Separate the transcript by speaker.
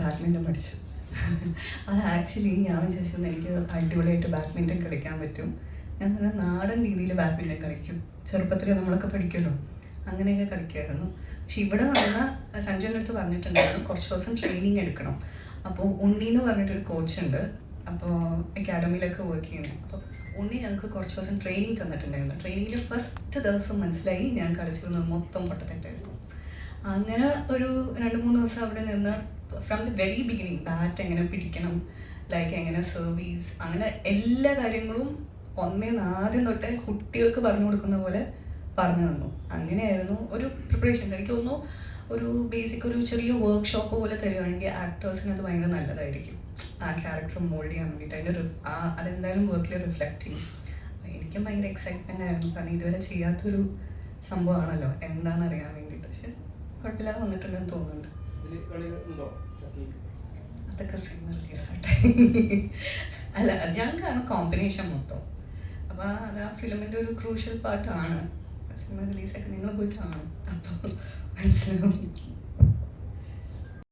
Speaker 1: Badminton പഠിച്ചു. അത് actually ഞാൻ വിചാരിച്ചു എനിക്ക് അടിപൊളിയായിട്ട് ബാഡ്മിന്റൺ കളിക്കാൻ പറ്റും. ഞാൻ നല്ല നാടൻ രീതിയിൽ ബാഡ്മിന്റൺ കളിക്കും. ചെറുപ്പത്തിൽ നമ്മളൊക്കെ പഠിക്കുമല്ലോ. അങ്ങനെയൊക്കെ കളിക്കുമായിരുന്നു. പക്ഷെ ഇവിടെ വന്ന സഞ്ജുവിന്റെ അടുത്ത് പറഞ്ഞിട്ടുണ്ടായിരുന്നു കുറച്ച് ദിവസം ട്രെയിനിങ് എടുക്കണം. അപ്പോൾ ഉണ്ണി എന്ന് പറഞ്ഞിട്ടൊരു കോച്ചുണ്ട് അപ്പോൾ അക്കാഡമിയിലൊക്കെ വർക്ക് ചെയ്യുന്നു. അപ്പോൾ ഉണ്ണി ഞങ്ങൾക്ക് കുറച്ച് ദിവസം ട്രെയിനിങ് തന്നിട്ടുണ്ടായിരുന്നു. ട്രെയിനിങ്ങിന്റെ ഫസ്റ്റ് ദിവസം മനസ്സിലായി ഞാൻ കളിച്ചിരുന്നത് മൊത്തം പൊട്ടത്തിട്ടായിരുന്നു അങ്ങനെ ഒരു രണ്ട് മൂന്ന് ദിവസം അവിടെ നിന്ന് from the very beginning bat എങ്ങനെ പിടിക്കണം ലൈക്ക് എങ്ങനെ സർവീസ് അങ്ങനെ എല്ലാ കാര്യങ്ങളും ഒന്നേന്ന് ആദ്യം തൊട്ടേ കുട്ടികൾക്ക് പറഞ്ഞു കൊടുക്കുന്ന പോലെ പറഞ്ഞു തന്നു. അങ്ങനെയായിരുന്നു ഒരു പ്രിപ്പറേഷൻസ് എനിക്ക് തോന്നുന്നു ഒരു ബേസിക് ഒരു ചെറിയ വർക്ക്ഷോപ്പ് പോലെ തരുവാണെങ്കിൽ ആക്ടേഴ്സിന് അത് ഭയങ്കര നല്ലതായിരിക്കും. ആ ക്യാരക്ടർ മോൾഡ് ചെയ്യാൻ വേണ്ടിയിട്ട് അതിന്റെ ആ അതെന്തായാലും വർക്കിൽ റിഫ്ലക്റ്റ് ചെയ്യും. എനിക്കും ഭയങ്കര എക്സൈറ്റ്മെന്റ് ആയിരുന്നു. കാരണം ഇതുവരെ ചെയ്യാത്തൊരു സംഭവമാണല്ലോ. എന്താണെന്ന് അറിയാൻ വേണ്ടിയിട്ട്. പക്ഷെ കുഴപ്പമില്ലാതെ വന്നിട്ടുണ്ടെന്ന് തോന്നുന്നുണ്ട്. അതൊക്കെ സിനിമ റിലീസാട്ടെ അല്ല ഞാൻ കാണും കോമ്പിനേഷൻ മൊത്തം. അപ്പോൾ അത് ആ ഫിലിമിന്റെ ഒരു ക്രൂഷ്യൽ പാർട്ടാണ് സിനിമ റിലീസൊക്കെ നിങ്ങൾ പോയി കാണും. അപ്പോൾ മനസ്സിലാവും.